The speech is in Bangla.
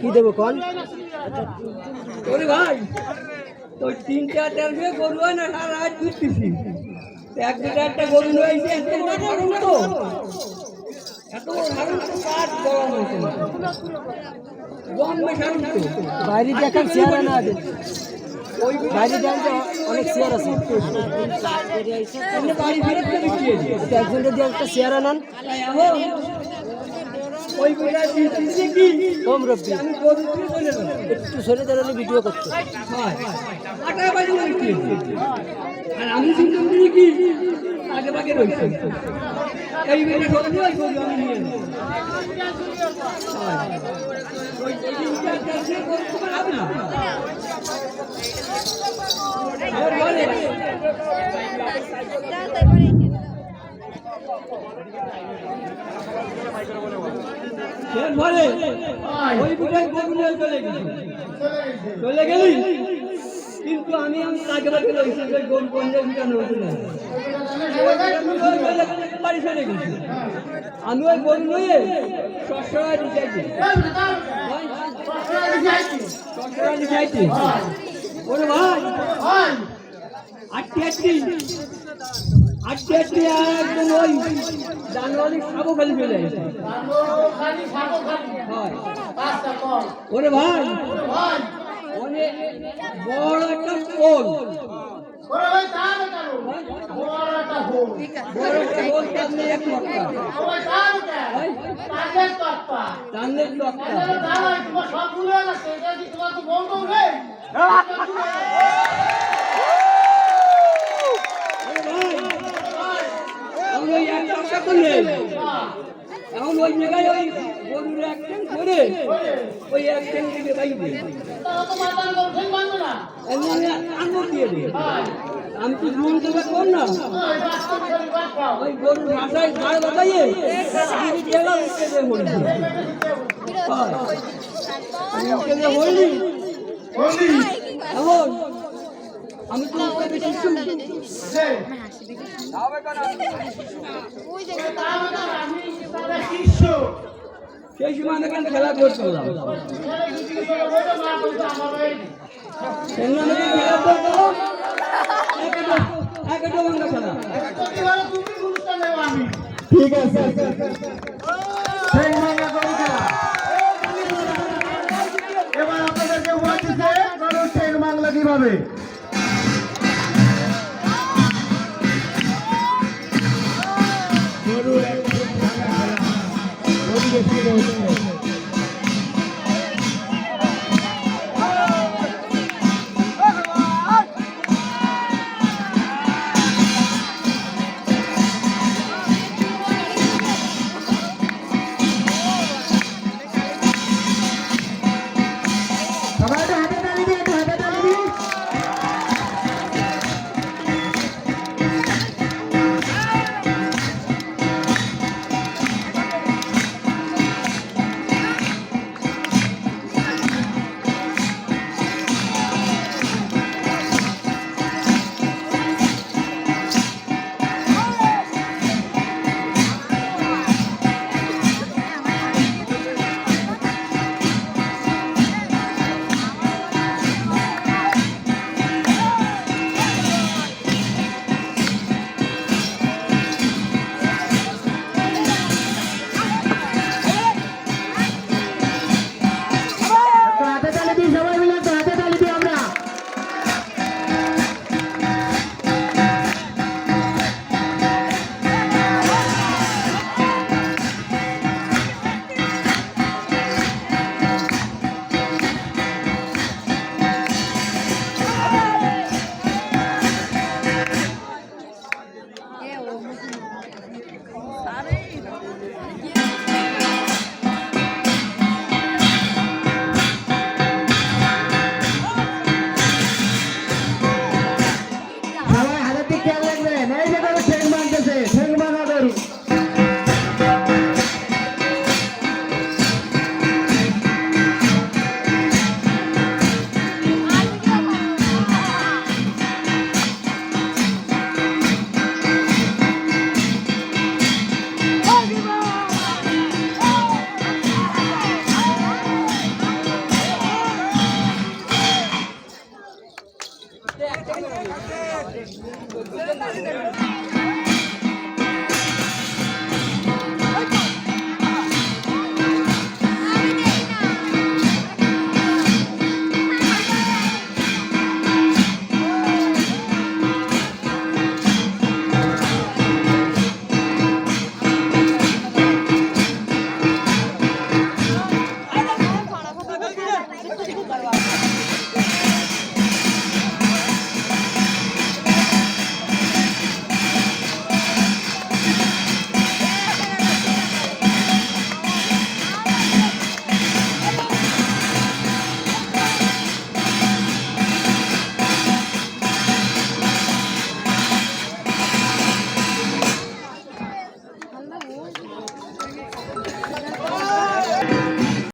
কি দেবো কন? ওরে ভাই ওই তিনটা তেরোশো গরু হয় না সারা রাত ঘুরতেছি। এক দুটা একটা গরু রয়েছে তো। এত তো কাঠ বড় মতো জন্মে সারুন তো। বাইরে দিয়ে এখন চেয়ার আনা বাইরে অনেক চেয়ার আছে। দিয়ে একজনটা একটা চেয়ার এখন ওই দিচ্ছি কি কম রব্বি আমি গরু দিয়ে চলে যাব একটু সরে দাঁড়ালে ভিডিও করতে। হয় আটা বাজে বিক্রি আর আমি চিন্তা করি কি? আগে বাগে রয়েছে। এই বেলা সত্যি ওই গরু আমি নিয়ে নেব ওই তিনটা চারটে গরু তোমার না এবার বলে, বলে, ওই গরু নিয়ে চলে গেছে চলে গেলি? কিন্তু আমি আমি আগে বাগে রয়েছি ওই গরু কোন জায়গায় নতুন বাড়ি চলে গেছি। আমি ওই গরু নিয়ে সবসময় দিতে সবসময় দিতে ওরে ভাই আটটি আটটি। আটটি আটটি একদম ওই জানুয়ারি খাব খালি চলে ওরে ভাই অনেক বড় একটা পোল বড় একটা পোল আপনি এক মক্কা চান্দের টক্কা এখন ওই এক টক্কা করলে এখন ওই জায়গায় ওই গরুর এক ট্যাঙ্ক করে ওই এক ট্যাঙ্ক থেকে বাইবে দিয়ে দিই আমি তো রুম থেকে কর না? ওই গরুর মাথায় ঝাড় বাতাইয়ে গেলাম উঠে দিয়ে মরছি আমি উঠে দিয়ে মরলি এখন আমি তো উঠে বেশি শুনছি সেই সময় এখানে খেলা করছিলাম ঠিক আছে। গরু। এবার আপনাদেরকে বলতেছে গরুর শেখ বাংলা কীভাবে? গরু এক どうぞ。